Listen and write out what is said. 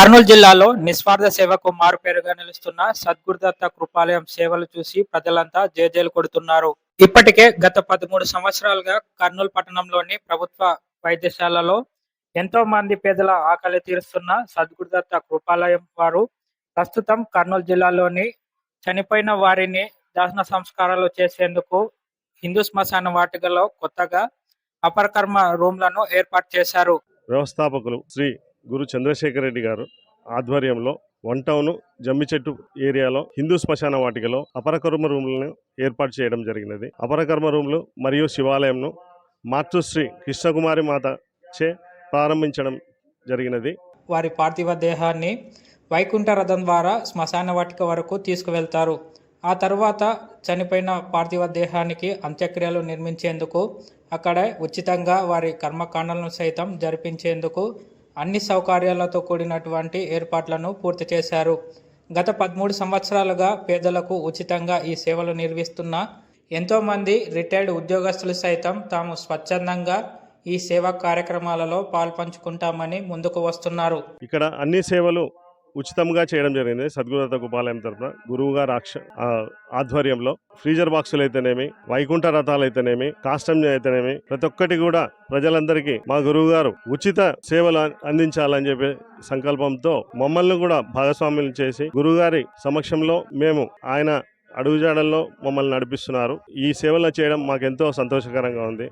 కర్నూలు జిల్లాలో నిస్వార్థ సేవకు మారుపేరుగా నిలుస్తున్న సద్గురుదత్త కృపాలయం సేవలు చూసి ప్రజలంతా జేజేలు కొడుతున్నారు. ఇప్పటికే గత పదమూడు సంవత్సరాలుగా కర్నూలు పట్టణంలోని ప్రభుత్వ వైద్యశాలలో ఎంతో మంది పేదల ఆకలి తీరుస్తున్న సద్గురుదత్త కృపాలయం వారు ప్రస్తుతం కర్నూలు జిల్లాలోని చనిపోయిన వారిని దహన సంస్కారాలు చేసేందుకు హిందూ శ్మశాన వాటికలో కొత్తగా అపరకర్మ రూమ్లను ఏర్పాటు చేశారు. వ్యవస్థాపకులు శ్రీ గురు చంద్రశేఖర్ రెడ్డి గారు ఆధ్వర్యంలో వన్ టౌన్ జమ్మి చెట్టు ఏరియాలో హిందూ శ్మశాన వాటికలో అపరకర్మ రూములను ఏర్పాటు చేయడం జరిగినది. అపరకర్మ రూములు మరియు శివాలయంను మాతృశ్రీ కృష్ణకుమారి మాత చే ప్రారంభించడం జరిగినది. వారి పార్థివ దేహాన్ని వైకుంఠ రథం ద్వారా శ్మశాన వాటిక వరకు తీసుకువెళ్తారు. ఆ తర్వాత చనిపోయిన పార్థివ దేహానికి అంత్యక్రియలు నిర్మించేందుకు అక్కడ ఉచితంగా వారి కర్మకాండలను సైతం జరిపించేందుకు అన్ని సౌకర్యాలతో కూడినటువంటి ఏర్పాట్లను పూర్తి చేశారు. గత పదమూడు సంవత్సరాలుగా పేదలకు ఉచితంగా ఈ సేవలు నిర్వహిస్తున్న ఎంతోమంది రిటైర్డ్ ఉద్యోగస్తులు సైతం తాము స్వచ్ఛందంగా ఈ సేవా కార్యక్రమాలలో పాల్పంచుకుంటామని ముందుకు వస్తున్నారు. ఇక్కడ అన్ని సేవలు ఉచితంగా చేయడం జరిగింది సద్గురుదత్త గోపాలయం తరఫున గురువు గారు ఆక్ష ఆధ్వర్యంలో ఫ్రీజర్ బాక్సులు అయితేనేమి వైకుంఠ రథాలు అయితేనేమి కాస్టమ్ అయితేనేమి ప్రతి ఒక్కటి కూడా ప్రజలందరికీ మా గురువు గారు ఉచిత సేవలు అందించాలని చెప్పి సంకల్పంతో మమ్మల్ని కూడా భాగస్వామ్యం చేసి గురువుగారి సమక్షంలో మేము ఆయన అడుగుజాడల్లో మమ్మల్ని నడిపిస్తున్నారు. ఈ సేవలు చేయడం మాకెంతో సంతోషకరంగా ఉంది.